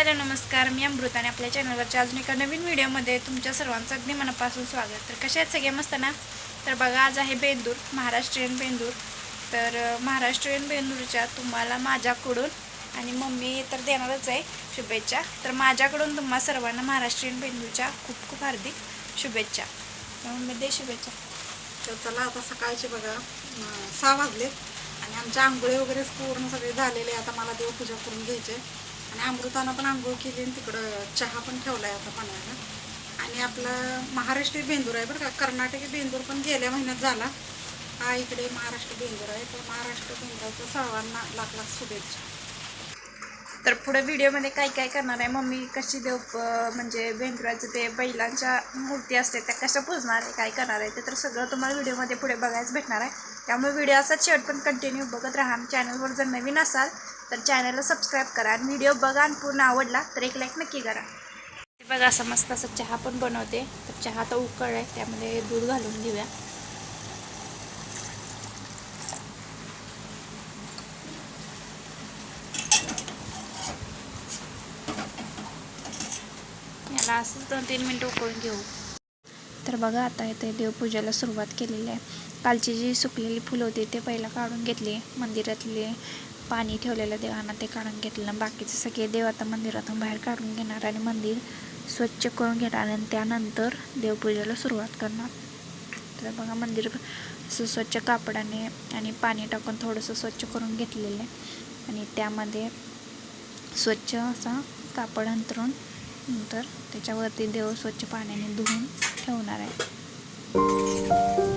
Hello नमस्कार. मी अमृत आणि आपल्या चॅनलवरच्या अजून एका नवीन व्हिडिओमध्ये तुमच्या सर्वांचं अगदी मनापासून स्वागत. तर कसे आहेत सगळे मस्त ना? तर बघा आज आहे बेंदूर महाराष्ट्रीयन बेंदूर. तर महाराष्ट्रीयन बेंदूरच्या तुम्हाला माझ्याकडून आणि मम्मी तर देणारच आहे शुभेच्छा. तर माझ्याकडून तुम्हा सर्वांना महाराष्ट्रीयन बेंदूरच्या खूप खूप हार्दिक शुभेच्छा. मम्मी दे शुभेच्छा. तर चला आता सकाळचे बघा सहा वाजले आणि आमच्या आंघोळी वगैरे पूर्ण सगळे झालेले आता मला देवपूजा करून घ्यायचे आणि अमृतानं पण आंघोळ केली आणि तिकडं चहा पण ठेवला आहे आता पाण्यानं. आणि आपला महाराष्ट्रीय बेंदूर आहे बरं का कर्नाटकी बेंदूर पण गेल्या महिन्यात झाला. हा इकडे महाराष्ट्र बेंदूर आहे तर महाराष्ट्र बेंदूराच्या सर्वांना लाख लाख शुभेच्छा. तर पुढे व्हिडिओमध्ये काय काय करणार आहे मम्मी कशी देव म्हणजे भेंदुराचं ते बैलांच्या मूर्ती असते त्या कशा पुजणार आहे काय करणार आहे ते तर सगळं तुम्हाला व्हिडिओमध्ये पुढे बघायच भेटणार आहे. त्यामुळे व्हिडिओ असाच शेवट पण कंटिन्यू बघत राहा. चॅनलवर जर नवीन असाल तर चॅनलला सबस्क्राईब करा आणि व्हिडिओ बघा आणि पूर्ण आवडला तर एक लाईक नक्की करा. बघा असं मस्त असं चहा पण बनवते. तर चहा तर उकळ आहे त्यामध्ये दूध घालून घेऊया. याला असंच दोन तीन मिनटं उकळून घेऊ. तर बघा आता इथे देवपूजेला सुरुवात केलेली आहे. कालची जी सुकलेली फुलं होती ते पहिला काढून घेतली मंदिरातले पाणी ठेवलेलं देवांना ते काढून घेतलं. बाकीचे सगळे देव आता मंदिरातून बाहेर काढून घेणार आणि मंदिर स्वच्छ करून घेणार आणि त्यानंतर देवपूजेला सुरुवात करणार. तर बघा मंदिर असं स्वच्छ कापडाने आणि पाणी टाकून थोडंसं स्वच्छ करून घेतलेलं आहे. आणि त्यामध्ये स्वच्छ असा कापड अंतरून नंतर त्याच्यावरती देव स्वच्छ पाण्याने धुवून ठेवणार आहे.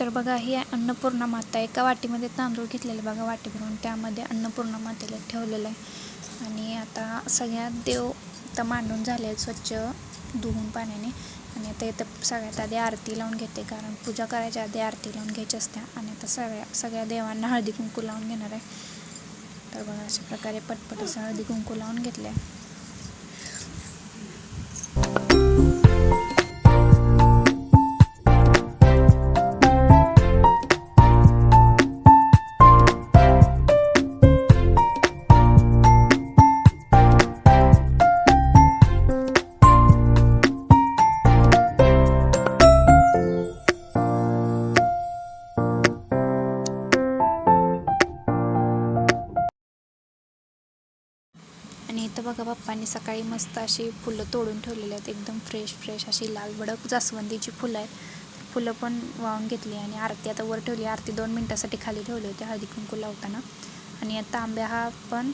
तर बघा ही आहे अन्नपूर्णा माता एका वाटीमध्ये तांदूळ घेतलेले बघा वाटी भरून. त्यामध्ये अन्नपूर्णा मातेला ठेवलेलं आहे. आणि आता सगळ्या देव आता मांडून झाले आहेत स्वच्छ धुवून पाण्याने. आणि आता इथं सगळ्यात आधी आरती लावून घेते कारण पूजा करायच्या आधी आरती लावून घ्यायची असते. आणि आता सगळ्या सगळ्या देवांना हळदी कुंकू लावून घेणार आहे. तर बघा अशा प्रकारे पटपट असं हळदी कुंकू लावून घेतले आहे तर बघा पप्पांनी सकाळी मस्त अशी फुलं तोडून ठेवलेली आहेत. एकदम फ्रेश फ्रेश अशी लाल भडक जास्वंदीची फुलं आहेत. फुलं पण वाहून घेतली आणि आरती आता वर ठेवली. आरती दोन मिनटासाठी खाली ठेवली होती हळदी कुंकू लावताना. आणि आता तांब्या हा पण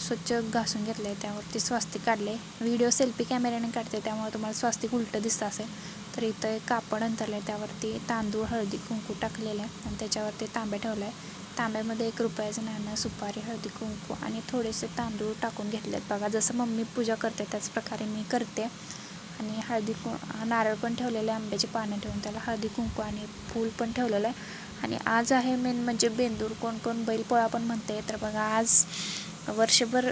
स्वच्छ घासून घेतलं आहे त्यावरती स्वास्तिक काढले व्हिडिओ सेल्फी कॅमेऱ्याने काढते त्यामुळे तुम्हाला स्वास्तिक उलटं दिसतं असेल. तर इथं एक कापड अंतरलं आहे त्यावरती तांदूळ हळदी कुंकू टाकलेलं आहे. आणि त्याच्यावरती तांब्या ठेवला आहे तांब्यामध्ये एक रुपयाचं नाणं सुपारी हळदी कुंकू आणि थोडेसे तांदूळ टाकून घेतलेत. बघा जसं मम्मी पूजा करते त्याच प्रकारे मी करते. आणि हळदी कु नारळ पण ठेवलेलं आहे आंब्याची पानं ठेवून त्याला हळदी कुंकू आणि फूल पण ठेवलेलं आहे. आणि आज आहे मेन म्हणजे बेंदूर कोण कोण बैलपोळा पण म्हणते तर बघा आज वर्षभर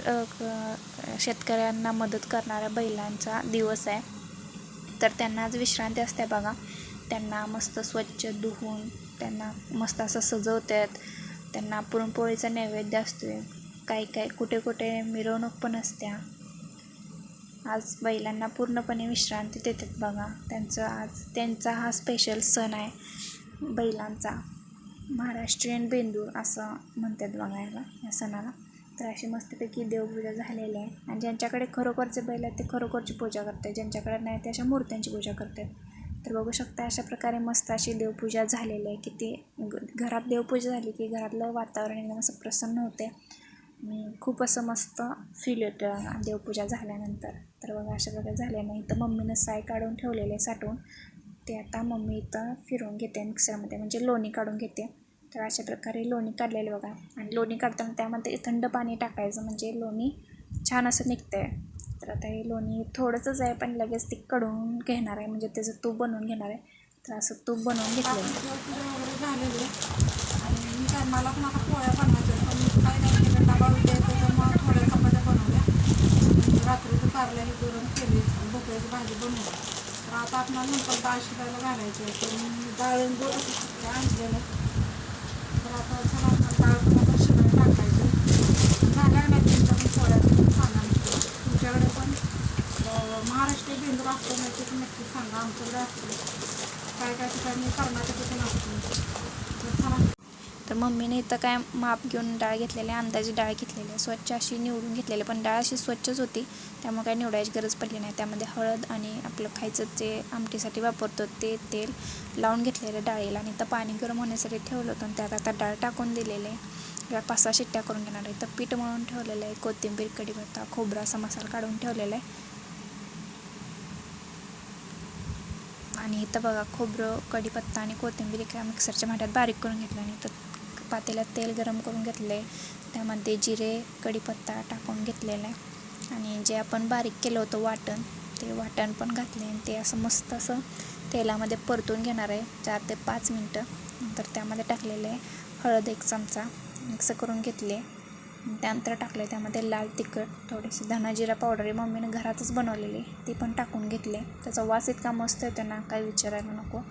शेतकऱ्यांना मदत करणाऱ्या बैलांचा दिवस आहे. तर त्यांना आज विश्रांती असते बघा. त्यांना मस्त स्वच्छ धुवून त्यांना मस्त असं सजवतात त्यांना पुरणपोळीचा नैवेद्य असतो आहे काही काही कुठे कुठे मिरवणूक पण असत्या. आज बैलांना पूर्णपणे विश्रांती देतात बघा. त्यांचं आज त्यांचा हा स्पेशल सण आहे बैलांचा. महाराष्ट्रीयन बेंदूर असं म्हणतात बघायला या सणाला. तर अशी मस्तपैकी देवपूजा झालेली आहे. आणि ज्यांच्याकडे खरोखरचे बैल आहेत ते खरोखरची पूजा करतात. ज्यांच्याकडे नाही ते अशा मूर्त्यांची पूजा करतात. तर बघू शकता अशा प्रकारे मस्त अशी देवपूजा झालेली आहे. की ते घरात देवपूजा झाली की घरातलं वातावरण एकदम असं प्रसन्न होते. खूप असं मस्त फील येतं देवपूजा झाल्यानंतर. तर बघा अशा प्रकारे झाल्यानं इथं मम्मीनं साय काढून ठेवलेले साठवून. ते आता मम्मी इथं फिरून घेते मिक्सरमध्ये म्हणजे लोणी काढून घेते. तर अशा प्रकारे लोणी काढलेले बघा. आणि लोणी काढताना त्यामध्ये थंड पाणी टाकायचं म्हणजे लोणी छान असं निघतं आहे तर आता हे लोणी थोडंसंच आहे पण लगेच ती कडून घेणार आहे. म्हणजे त्याचं तूप बनवून घेणार आहे. तर असं तूप बनवून घेतलं वगैरे झालेली आहे. आणि मी काय मला पण आता पोळ्या बनवायच्या आहेत. पण काय नाही केलं. डबा उद्या येतो त्यामुळे थोड्या चपात्या बनवल्या. रात्रीचं कारल्या हे गरम केली. आणि भोपळ्याची भाजी बनवली. तर आता आपल्याला नंतर डाळ शिजायला घालायची आहे. तर मी डाळ आणि आणलेलं तर आता चला आपण डाळ पण आता शिजायला टाकायची झाल्या नाही तुमच्या पोळ्या तुम्ही सांगा नक्की. तुमच्याकडे पण अं, महाराष्ट्रीय बेंदूर असतो माहिती नक्की सांगा. आमच्याकडे असतो काय काय ठिकाणी कर्नाटकातून असतो तर मम्मीने इथं काय माप घेऊन डाळ घेतलेली आहे अंदाजे डाळ घेतलेली आहे. स्वच्छ अशी निवडून घेतलेली पण डाळ अशी स्वच्छच होती. त्यामुळे काय निवडायची गरज पडली नाही. त्यामध्ये हळद आणि आपलं खायचं जे आमटीसाठी वापरतो ते तेल लावून घेतलेलं डाळीला. आणि तर पाणी गरम होण्यासाठी ठेवलं होतं आणि त्यात आता डाळ टाकून दिलेले आहे. किंवा पाच सहा शिट्ट्या करून घेणार आहे. तर पीठ मळून ठेवलेलं आहे. कोथिंबीर कढीपत्ता खोबरा असा मसाला काढून ठेवलेला आहे. आणि इथं बघा खोबरं कढीपत्ता आणि कोथिंबीर एका मिक्सरच्या भांड्यात बारीक करून घेतलं आणि तर पातेल्यात तेल गरम करून घेतले त्यामध्ये जिरे कढीपत्ता टाकून घेतलेला आहे. आणि जे आपण बारीक केलं होतं वाटण ते वाटण पण घातले आणि ते असं मस्त असं तेलामध्ये परतून घेणार आहे चार ते पाच मिनटं. नंतर त्यामध्ये टाकलेले आहे हळद एक चमचा मिक्स करून घेतले त्यानंतर टाकले त्यामध्ये लाल तिखट थोडीशी धनाजिरा पावडर आहे. मम्मीनं घरातच बनवलेली ती पण टाकून घेतले त्याचा वास इतका मस्त येतो ना काही विचारायला नको.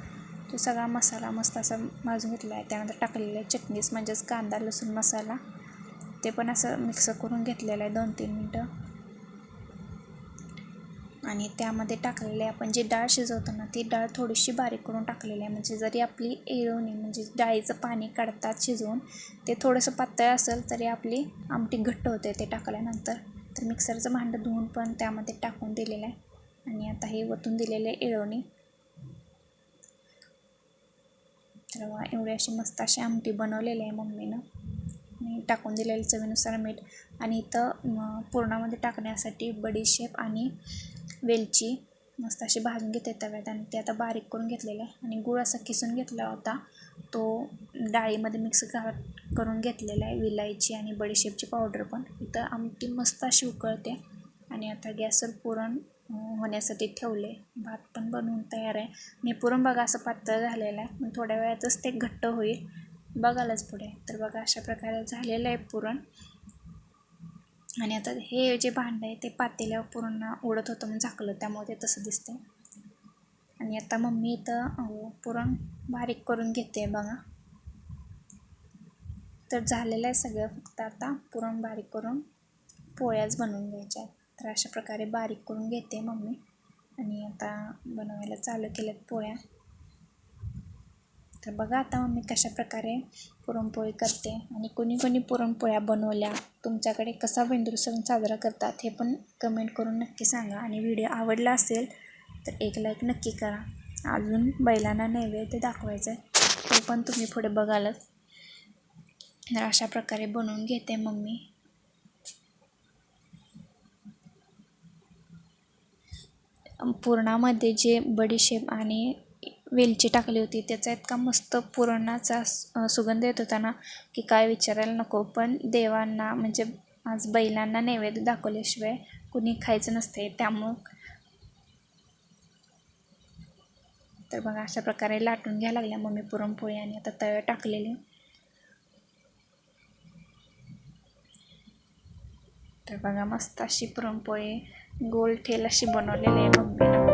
तो सगळा मसाला मस्त असा भाजून घेतला आहे. त्यानंतर टाकलेलं आहे चटणीस म्हणजेच कांदा लसूण मसाला. ते पण असं मिक्स करून घेतलेलं आहे दोन तीन मिनटं. आणि त्यामध्ये टाकलेले आपण जी डाळ शिजवतो ना ती डाळ थोडीशी बारीक करून टाकलेली आहे. म्हणजे जरी आपली एरवणी म्हणजे डाळीचं पाणी काढतात शिजवून ते थोडंसं पातळ असेल तरी आपली आमटी घट्ट होते ते टाकल्यानंतर. तर मिक्सरचं भांडं धुवून पण त्यामध्ये टाकून दिलेलं आहे. आणि आता हे वतून दिलेलं आहे एळवणी तर एवढी अशी मस्त अशी आमटी बनवलेली आहे मम्मीनं. आणि टाकून दिलेलं चवीनुसार मीठ. आणि इथं पूर्णामध्ये पुरणामध्ये टाकण्यासाठी बडीशेप आणि वेलची मस्त अशी भाजून घेते तव्यात आणि ते आता बारीक करून घेतलेलं आहे. आणि गूळ असा किसून घेतला होता. तो डाळीमध्ये मिक्स करून घेतलेला आहे विलायची आणि बडीशेपची पावडर पण. इथं आमटी मस्त अशी उकळते आणि आता गॅसवर पुरण होण्यासाठी ठेवले. भात पण बनवून तयार आहे. आणि पुरण बघा असं पातळ झालेलं आहे. मग थोड्या वेळातच ते घट्ट होईल. बघालच पुढे. तर बघा अशा प्रकारे झालेलं आहे पुरण. आणि आता हे जे भांडं आहे ते पातेल्यावर पूर्ण उडत होतं म्हणून झाकलं त्यामुळे ते तसं आहे आणि आता मम्मी इथं पुरण बारीक करून घेते बघा. तर झालेलं आहे सगळं फक्त आता पुरण बारीक करून पोळ्याच बनवून घ्यायच्या आहेत. तर अशा प्रकारे बारीक करून घेते मम्मी. आणि आता बनवायला चालू केल्यात पोळ्या. तर बघा आता मम्मी कशा प्रकारे पुरणपोळी करते आणि कोणी कोणी पुरणपोळ्या बनवल्या तुमच्याकडे कसा बेंदूर सण साजरा करतात हे पण कमेंट करून नक्की सांगा. आणि व्हिडिओ आवडला असेल तर एक लाईक नक्की करा. अजून बैलांना नैवेद्य दाखवायचं आहे ते पण तुम्ही पुढे बघालच. तर अशा प्रकारे बनवून घेते मम्मी. पुरणामध्ये जे बडीशेप आणि वेलची टाकली होती. त्याचा इतका मस्त पुरणाचा सुगंध येत होता ना की काय विचारायला नको. पण देवांना म्हणजे आज बैलांना नैवेद्य दाखवल्याशिवाय कुणी खायचं नसते त्यामुळं तर बघा अशा प्रकारे लाटून घ्यायला लागल्या मम्मी पुरणपोळी आणि आता तव्या टाकलेली. तर बघा मस्त अशी पुरणपोळी गोल ठेल अशी बनवलेली आहे मम्मीनं.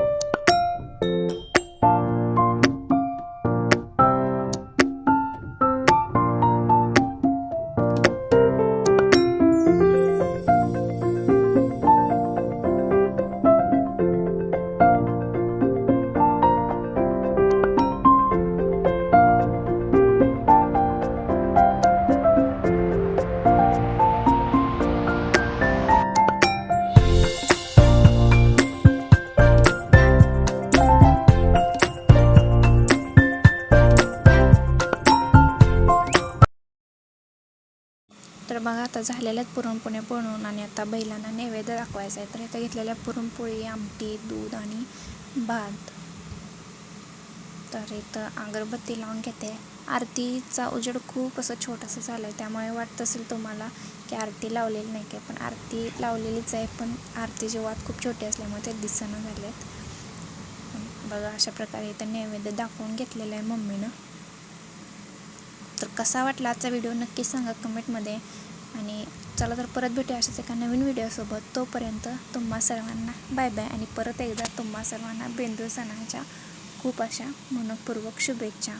मग बघा आता झालेल्याच पुरणपोळ्या बनवून आणि आता बैलांना नैवेद्य दाखवायचा आहे. तर इथं घेतलेल्या पुरणपोळी आमटी दूध आणि भात. तर इथं अगरबत्ती लावून घेते. आरतीचा उजेड खूप असं छोटंसं झालं आहे त्यामुळे वाटत असेल तुम्हाला की आरती लावलेली नाही काय पण आरती लावलेलीच आहे. पण आरतीचे वाद खूप छोटे असल्यामुळे ते दिसणं झाले आहेत बघा अशा प्रकारे इथं नैवेद्य दाखवून घेतलेलं आहे मम्मीनं. तर कसा वाटला आजचा व्हिडिओ नक्की सांगा कमेंटमध्ये. आणि चला तर परत भेटूया अशाच एका नवीन व्हिडिओसोबत. तोपर्यंत तुम्हा सर्वांना बाय बाय आणि परत एकदा तुम्हा सर्वांना बेंदूर सणाच्या खूप अशा मनपूर्वक शुभेच्छा.